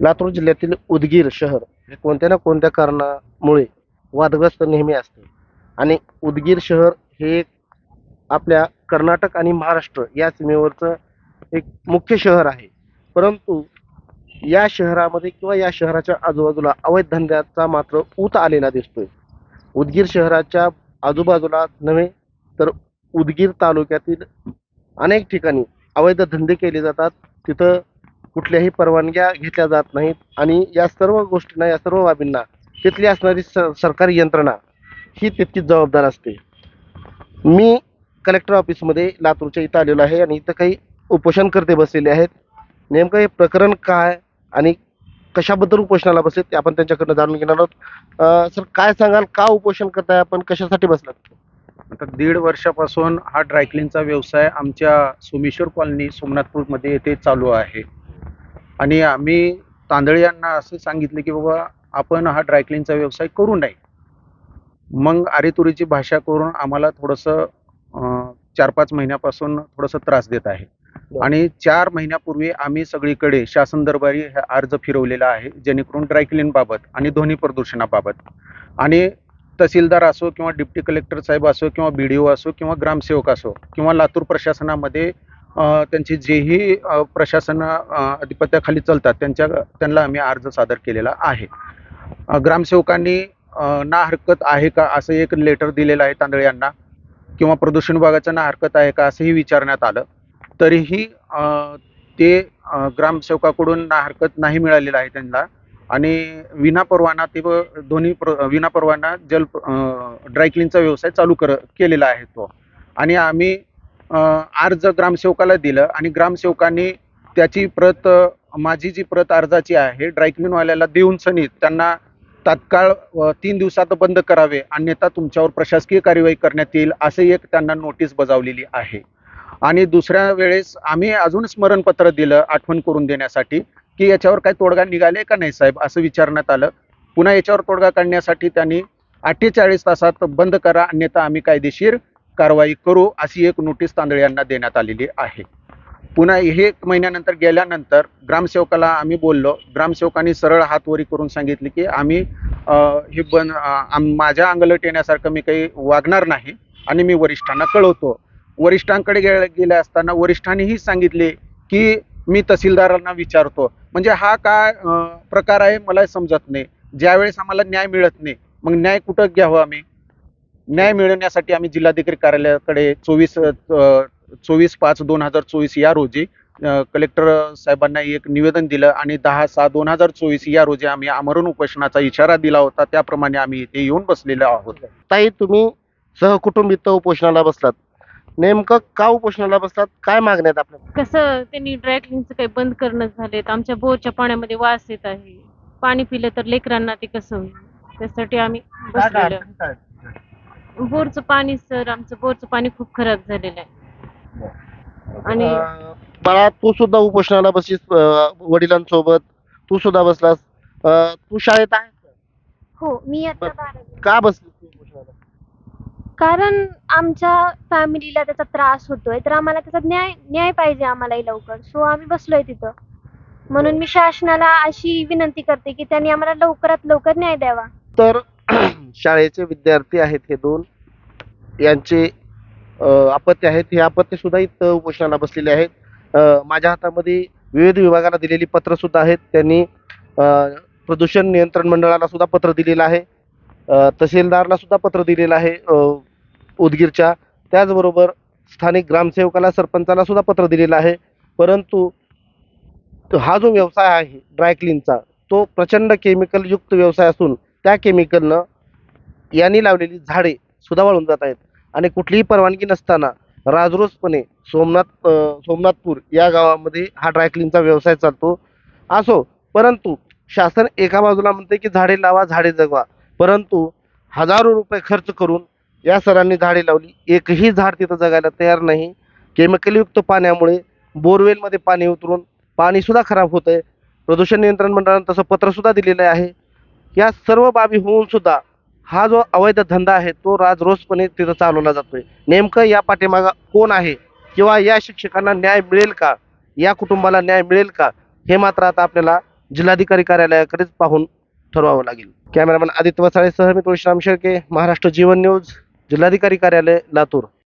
लातूर जिल्ह्यातील उदगीर शहर हे कोणत्या ना कोणत्या कारणामुळे वादग्रस्त नेहमी असते. आणि उदगीर शहर हे एक आपल्या कर्नाटक आणि महाराष्ट्र या सीमेवरचं एक मुख्य शहर आहे. परंतु या शहरामध्ये किंवा या शहराच्या आजूबाजूला अवैध धंद्याचा मात्र ऊत आलेला दिसतोय. उदगीर शहराच्या आजूबाजूला नव्हे तर उदगीर तालुक्यातील अनेक ठिकाणी अवैध धंदे केले जातात. तिथं कुठल्याही परवानग्या घेतल्या जात नाहीत. आणि या सर्व गोष्टींना या सर्व बाबींना तिथली असणारी स सरकारी यंत्रणा ही तितकीच जबाबदार असते. मी कलेक्टर ऑफिसमध्ये लातूरच्या इथं आलेलो आहे आणि इथं काही उपोषणकर्ते बसलेले आहेत. नेमकं हे प्रकरण काय आणि कशाबद्दल उपोषणाला बसले ते आपण त्यांच्याकडनं जाणून घेणार आहोत. सर काय सांगाल? का उपोषण करताय आपण? कशासाठी बसलात? आता दीड वर्षापासून हा ड्रायक्लिनचा व्यवसाय आमच्या सोमेश्वर कॉलनी सोमनाथपूरमध्ये येथे चालू आहे. आणि आम्ही तांदळे यांना असं सांगितलं की बाबा आपण हा ड्रायक्लिनचा व्यवसाय करू नये. मग आरेतुरीची भाषा करून आम्हाला थोडंसं चार पाच महिन्यापासून थोडंसं त्रास देत आहे. आणि चार महिन्यापूर्वी आम्ही सगळीकडे शासन दरबारी हा अर्ज फिरवलेला आहे जेणेकरून ड्रायक्लिन बाबत आणि ध्वनी प्रदूषणाबाबत. आणि तहसीलदार असो किंवा डिप्टी कलेक्टर साहेब असो किंवा बी डी ओ असो किंवा ग्रामसेवक असो किंवा लातूर प्रशासनामध्ये त्यांची जेही प्रशासन अधिपत्याखाली चालतात त्यांच्या त्यांना आम्ही अर्ज सादर केलेला आहे. ग्रामसेवकांनी ना हरकत आहे का असं एक लेटर दिलेलं आहे तांदळे यांना किंवा प्रदूषण विभागाचं ना हरकत आहे का असंही विचारण्यात आलं. तरीही ते ग्रामसेवकाकडून ना हरकत नाही मिळालेलं आहे त्यांना. आणि विनापरवाना ते व दोन्ही प्र विनापरवाना जल ड्रायक्लीनचा व्यवसाय चालू कर केलेला आहे तो. आणि आम्ही अर्ज ग्रामसेवकाला दिलं आणि ग्रामसेवकांनी त्याची प्रत माझी जी प्रत अर्जाची आहे ड्रायक्लिनवाल्याला देऊन सनीत त्यांना तात्काळ तीन दिवसात बंद करावे अन्यथा तुमच्यावर प्रशासकीय कार्यवाही करण्यात येईल असे एक त्यांना नोटीस बजावलेली आहे. आणि दुसऱ्या वेळेस आम्ही अजून स्मरणपत्र दिलं आठवण करून देण्यासाठी की याच्यावर काय तोडगा निघाले का नाही साहेब असं विचारण्यात आलं. पुन्हा याच्यावर तोडगा काढण्यासाठी त्यांनी अठ्ठेचाळीस तासात बंद करा अन्यथा आम्ही कायदेशीर कारवाई करू अशी एक नोटीस तांदळे यांना देण्यात आलेली आहे. पुन्हा हे एक महिन्यानंतर गेल्यानंतर ग्रामसेवकाला आम्ही बोललो. ग्रामसेवकांनी सरळ हातवरी करून सांगितले की आम्ही हे बन माझ्या अंगलट येण्यासारखं मी काही वागणार नाही आणि मी वरिष्ठांना कळवतो. वरिष्ठांकडे गे गेले असताना वरिष्ठांनीही सांगितले की मी तहसीलदारांना विचारतो. म्हणजे हा काय प्रकार आहे? मला समजत नाही. ज्यावेळेस आम्हाला न्याय मिळत नाही मग न्याय कुठं घ्यावं आम्ही? न्याय मिळवण्यासाठी आम्ही जिल्हाधिकारी कार्यालयाकडे चोवीस चोवीस पाच दोन हजार चोवीस या रोजी कलेक्टर साहेबांना एक निवेदन दिलं आणि दहा सहा दोन हजार चोवीस या रोजी आम्ही आमरण उपोषणाचा इशारा दिला होता. त्याप्रमाणे आम्ही इथे येऊन बसलेलो आहोत. ताई तुम्ही सहकुटुंब इथं उपोषणाला बसलात. नेमकं का उपोषणाला बसलात? काय मागण्यात आपल्या? कसं त्यांनी ड्रायक्लिनचं काही बंद करणं झालेत? आमच्या बोरच्या पाण्यामध्ये वास येत आहे. पाणी पिलं तर लेकरांना ते कसं होईल? त्यासाठी आम्ही बसलेलो बोरचं पाणी सर आमचं बोरचं पाणी खूप खराब झालेलं आहे. आणि अं, बाळा तू सुद्धा उपोषणाला बसलीस अं, वडिलांसोबत. तू सुद्धा बसलास. अं, तू शाळेत आहे हो मी आता बारावी का बसलीस तू उपोषणाला? कारण आमच्या फॅमिलीला त्याचा त्रास होतोय तर आम्हाला त्याचा न्याय न्याय पाहिजे आम्हालाही लवकर. सो आम्ही बसलोय तिथं. म्हणून मी शासनाला अशी विनंती करते की त्यांनी आम्हाला लवकरात लवकर न्याय द्यावा. तर शाळेचे विद्यार्थी आहेत हे दोन. यांचे आपत्ती अपत्य आहेत. हे अपत्य सुद्धा इथं उपोषणाला बसलेले आहेत. माझ्या हातामध्ये विविध विभागाला दिलेली पत्र सुद्धा आहेत. त्यांनी प्रदूषण नियंत्रण मंडळाला सुद्धा पत्र दिलेलं आहे. तहसीलदारला सुद्धा पत्र दिलेलं आहे उदगीरच्या. त्याचबरोबर स्थानिक ग्रामसेवकाला सरपंचाला सुद्धा पत्र दिलेलं आहे. परंतु हा जो व्यवसाय आहे ड्रायक्लीनचा तो प्रचंड केमिकलयुक्त व्यवसाय असून त्या केमिकलनं यांनी लावलेली झाडे सुद्धा वाळून जात आहेत. आणि कुठलीही परवानगी नसताना राजरोसपणे सोमनाथ सोमनाथपूर या गावामध्ये हा ड्रायक्लिनचा व्यवसाय चालतो. असो परंतु शासन एका बाजूला म्हणते की झाडे लावा झाडे जगवा. परंतु हजारो रुपये खर्च करून या सरांनी झाडे लावली. एकही झाड तिथं जगायला तयार नाही. केमिकलयुक्त पाण्यामुळे बोरवेलमध्ये पाणी उतरून पाणीसुद्धा खराब होत आहे प्रदूषण नियंत्रण मंडळानं तसं पत्रसुद्धा दिलेलं आहे. या सर्व बाबी होऊन सुद्धा हा जो अवैध धंदा आहे तो राजरोसपणे तिथं चालवला जातोय. नेमकं या पाठीमागा कोण आहे? किंवा या शिक्षकांना न्याय मिळेल का? या कुटुंबाला न्याय मिळेल का? हे मात्र आता आपल्याला जिल्हाधिकारी कार्यालयाकडेच पाहून ठरवावं लागेल. कॅमेरामॅन आदित्य वसाळेसह मी तुळशीराम शेळके महाराष्ट्र जीवन न्यूज जिल्हाधिकारी कार्यालय लातूर.